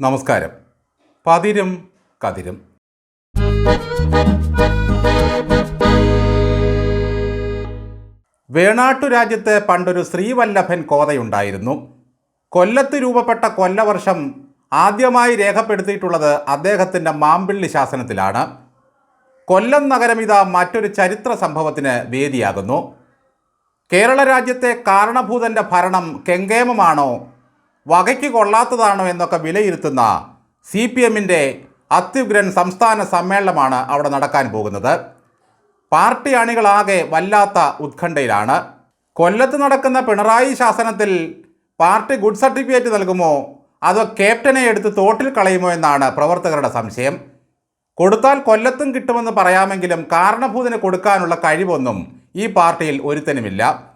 നമസ്കാരം. പതിരും കതിരും. വേണാട്ടു രാജ്യത്ത് പണ്ടൊരു ശ്രീവല്ലഭൻ കോതയുണ്ടായിരുന്നു. കൊല്ലത്ത് രൂപപ്പെട്ട കൊല്ലവർഷം ആദ്യമായി രേഖപ്പെടുത്തിയിട്ടുള്ളത് അദ്ദേഹത്തിന്റെ മാമ്പിള്ളി ശാസനത്തിലാണ്. കൊല്ലം നഗരം ഇതാ മറ്റൊരു ചരിത്ര സംഭവത്തിന് വേദിയാകുന്നു. കേരള രാജ്യത്തെ കാരണഭൂതന്റെ ഭരണം കെങ്കേമമാണോ വകയ്ക്ക് കൊള്ളാത്തതാണോ എന്നൊക്കെ വിലയിരുത്തുന്ന സി പി എമ്മിന്റെ അത്യുഗ്രൻ സംസ്ഥാന സമ്മേളനമാണ് അവിടെ നടക്കാൻ പോകുന്നത്. പാർട്ടി അണികളാകെ വല്ലാത്ത ഉത്കണ്ഠയിലാണ്. കൊല്ലത്ത് നടക്കുന്ന പിണറായി ശാസനത്തിൽ പാർട്ടി ഗുഡ് സർട്ടിഫിക്കറ്റ് നൽകുമോ? അതോ ക്യാപ്റ്റനെ എടുത്ത് തോട്ടിൽ കളയുമോ എന്നാണ് പ്രവർത്തകരുടെ സംശയം. കൊടുത്താൽ കൊല്ലത്തും കിട്ടുമെന്ന് പറയാമെങ്കിലും കാരണഭൂതിന് കൊടുക്കാനുള്ള കഴിവൊന്നും ഈ പാർട്ടിയിൽ ഒരുത്തനുമില്ല.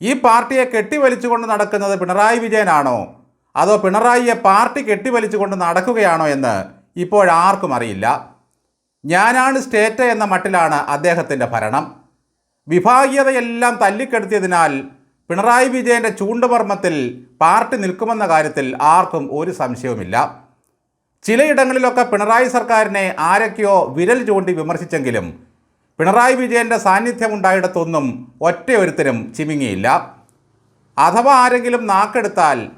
ഈ പാർട്ടിയെ കെട്ടിവലിച്ചുകൊണ്ട് നടക്കുന്നത് പിണറായി വിജയനാണോ? അതോ പിണറായിയെ പാർട്ടി കെട്ടിവലിച്ചുകൊണ്ട് നടക്കുകയാണോ എന്ന് ഇപ്പോഴാർക്കും അറിയില്ല. ഞാനാണ് സ്റ്റേറ്റ് എന്ന മട്ടിലാണ് അദ്ദേഹത്തിന്റെ ഭരണം. വിഭാഗീയതയെല്ലാം തല്ലിക്കെടുത്തിയതിനാൽ പിണറായി വിജയന്റെ ചൂണ്ടുമർമ്മത്തിൽ പാർട്ടി നിൽക്കുമെന്ന കാര്യത്തിൽ ആർക്കും ഒരു സംശയവുമില്ല. ചിലയിടങ്ങളിലൊക്കെ പിണറായി സർക്കാരിനെ ആരൊക്കെയോ വിരൽ ചൂണ്ടി വിമർശിച്ചെങ്കിലും പിണറായി വിജയന്റെ സാന്നിധ്യം ഉണ്ടായിടത്തൊന്നും ഒറ്റയൊരുത്തരും ചിമിങ്ങിയില്ല. അഥവാ ആരെങ്കിലും നാക്കെടുത്താൽ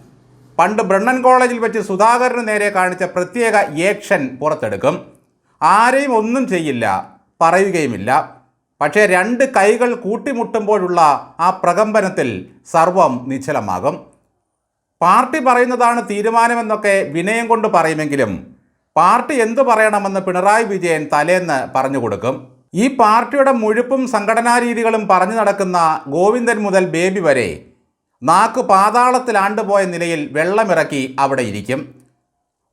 പണ്ട് ബ്രണ്ണൻ കോളേജിൽ വെച്ച് സുധാകരന് നേരെ കാണിച്ച പ്രത്യേക ഏക്ഷൻ പുറത്തെടുക്കും. ആരെയും ഒന്നും ചെയ്യില്ല പറയുകയുമില്ല. പക്ഷേ രണ്ട് കൈകൾ കൂട്ടിമുട്ടുമ്പോഴുള്ള ആ പ്രകമ്പനത്തിൽ സർവം നിശ്ചലമാകും. പാർട്ടി പറയുന്നതാണ് തീരുമാനമെന്നൊക്കെ വിനയം കൊണ്ട് പറയുമെങ്കിലും പാർട്ടി എന്തു പറയണമെന്ന് പിണറായി വിജയൻ തലേന്ന് പറഞ്ഞു കൊടുക്കും. ഈ പാർട്ടിയുടെ മുഴുപ്പും സംഘടനാ രീതികളും പറഞ്ഞു നടക്കുന്ന ഗോവിന്ദൻ മുതൽ ബേബി വരെ നാക്ക് പാതാളത്തിൽ ആണ്ടുപോയ നിലയിൽ വെള്ളമിറക്കി അവിടെ ഇരിക്കും.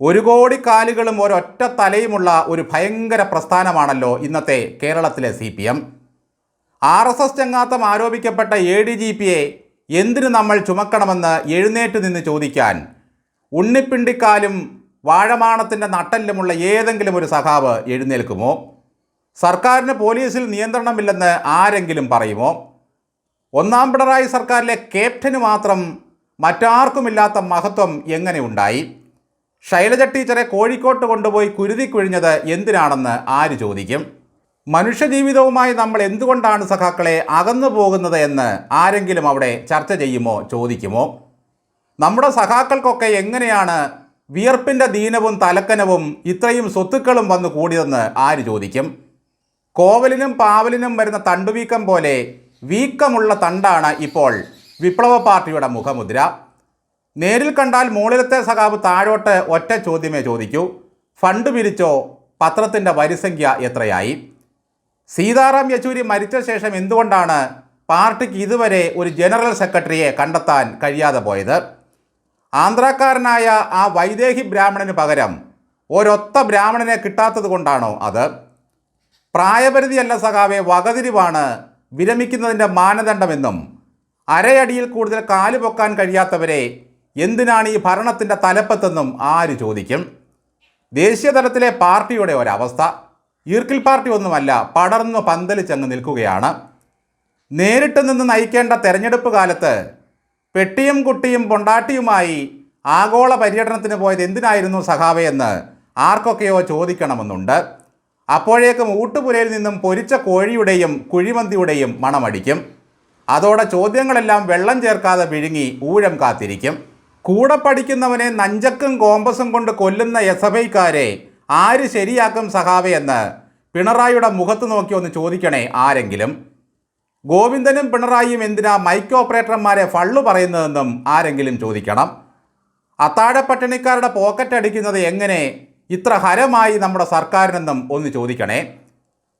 ഒരു കോടി കാലുകളും ഒരൊറ്റ തലയുമുള്ള ഒരു ഭയങ്കര പ്രസ്ഥാനമാണല്ലോ ഇന്നത്തെ കേരളത്തിലെ C P M. R S S ചങ്ങാത്തം ആരോപിക്കപ്പെട്ട എ ഡി ജി പിയെ എന്തിനു നമ്മൾ ചുമക്കണമെന്ന് എഴുന്നേറ്റ് നിന്ന് ചോദിക്കാൻ ഉണ്ണിപ്പിണ്ടിക്കാലും വാഴമാണത്തിന്റെ നട്ടല്ലുമുള്ള ഏതെങ്കിലും ഒരു സഖാവ് എഴുന്നേൽക്കുമോ? സർക്കാരിന് പോലീസിൽ നിയന്ത്രണമില്ലെന്ന് ആരെങ്കിലും പറയുമോ? ഒന്നാം പിണറായി സർക്കാരിലെ ക്യാപ്റ്റന് മാത്രം മറ്റാർക്കുമില്ലാത്ത മഹത്വം എങ്ങനെ ഉണ്ടായി? ശൈലജ ടീച്ചറെ കോഴിക്കോട്ട് കൊണ്ടുപോയി കുരുതി കുഴിഞ്ഞത് എന്തിനാണെന്ന് ആര് ചോദിക്കും? മനുഷ്യജീവിതവുമായി നമ്മൾ എന്തുകൊണ്ടാണ് സഖാക്കളെ അകന്നു പോകുന്നത് എന്ന് ആരെങ്കിലും അവിടെ ചർച്ച ചെയ്യുമോ ചോദിക്കുമോ? നമ്മുടെ സഖാക്കൾക്കൊക്കെ എങ്ങനെയാണ് വിയർപ്പിന്റെ ദീനവും തലക്കനവും ഇത്രയും സ്വത്തുക്കളും വന്നു കൂടിയതെന്ന് ആര് ചോദിക്കും? കോവലിനും പാവലിനും വരുന്ന തണ്ടുവീക്കം പോലെ വീക്കമുള്ള തണ്ടാണ് ഇപ്പോൾ വിപ്ലവ പാർട്ടിയുടെ മുഖമുദ്ര. നേരിൽ കണ്ടാൽ മുകളിലത്തെ സഖാവ് താഴോട്ട് ഒറ്റ ചോദ്യമേ ചോദിക്കൂ. ഫണ്ട് പിരിച്ചോ? പത്രത്തിന്റെ വരിസംഖ്യ എത്രയായി? സീതാറാം യെച്ചൂരി മരിച്ച ശേഷം എന്തുകൊണ്ടാണ് പാർട്ടിക്ക് ഇതുവരെ ഒരു ജനറൽ സെക്രട്ടറിയെ കണ്ടെത്താൻ കഴിയാതെ പോയത്? ആന്ധ്രാക്കാരനായ ആ വൈദേഹി ബ്രാഹ്മണന് പകരം ഒരൊത്ത ബ്രാഹ്മണനെ കിട്ടാത്തത് കൊണ്ടാണോ അത്? പ്രായപരിധിയല്ല സഖാവെ വകതിരിവാണ് വിരമിക്കുന്നതിന്റെ മാനദണ്ഡമെന്നും അരയടിയിൽ കൂടുതൽ കാൽ പൊക്കാൻ കഴിയാത്തവരെ എന്തിനാണ് ഈ ഭരണത്തിന്റെ തലപ്പത്തെന്നും ആര് ചോദിക്കും? ദേശീയ തലത്തിലെ പാർട്ടിയുടെ ഒരവസ്ഥ. ഈർക്കിൽ പാർട്ടി ഒന്നുമല്ല പടർന്നു പന്തലിച്ചങ്ങ് നിൽക്കുകയാണ്. നേരിട്ട് നിന്ന് നയിക്കേണ്ട തെരഞ്ഞെടുപ്പ് കാലത്ത് പെട്ടിയും കുട്ടിയും പൊണ്ടാട്ടിയുമായി ആഗോള പര്യടനത്തിന് പോയത് എന്തിനായിരുന്നു സഖാവേ എന്ന് ആർക്കൊക്കെയോ ചോദിക്കണമെന്നുണ്ട്. അപ്പോഴേക്കും ഊട്ടുപുരയിൽ നിന്നും പൊരിച്ച കോഴിയുടെയും കുഴിമന്തിയുടെയും മണമടിക്കും. അതോടെ ചോദ്യങ്ങളെല്ലാം വെള്ളം ചേർക്കാതെ വിഴുങ്ങി ഊഴം കാത്തിരിക്കും. കൂടെ പഠിക്കുന്നവനെ നഞ്ചക്കും കോമ്പസും കൊണ്ട് കൊല്ലുന്ന യസഭയ്ക്കാരെ ആര് ശരിയാക്കും സഹാവയെന്ന് പിണറായിയുടെ മുഖത്ത് നോക്കി ഒന്ന് ചോദിക്കണേ ആരെങ്കിലും. ഗോവിന്ദനും പിണറായിയും എന്തിനാ മൈക്ക് ഓപ്പറേറ്റർമാരെ ഫള്ളു പറയുന്നതെന്നും ആരെങ്കിലും ചോദിക്കണം. അത്താഴപ്പട്ടിണിക്കാരുടെ പോക്കറ്റ് അടിക്കുന്നത് എങ്ങനെ? ഇത്ര ഹരമായി നമ്മുടെ സർക്കാരിനെന്നും ഒന്ന് ചോദിക്കണേ.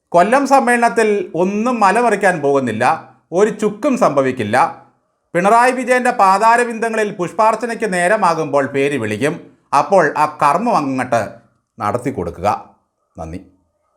കൊല്ലം സമ്മേളനത്തിൽ ഒന്നും മലമറിക്കാൻ പോകുന്നില്ല ഒരു ചുക്കും സംഭവിക്കില്ല. പിണറായി വിജയന്റെ പാതാരബിന്ദങ്ങളിൽ പുഷ്പാർച്ചനയ്ക്ക് നേരമാകുമ്പോൾ പേര് വിളിക്കും. അപ്പോൾ ആ കർമ്മം അങ്ങോട്ട് നടത്തി കൊടുക്കുക നന്ദി.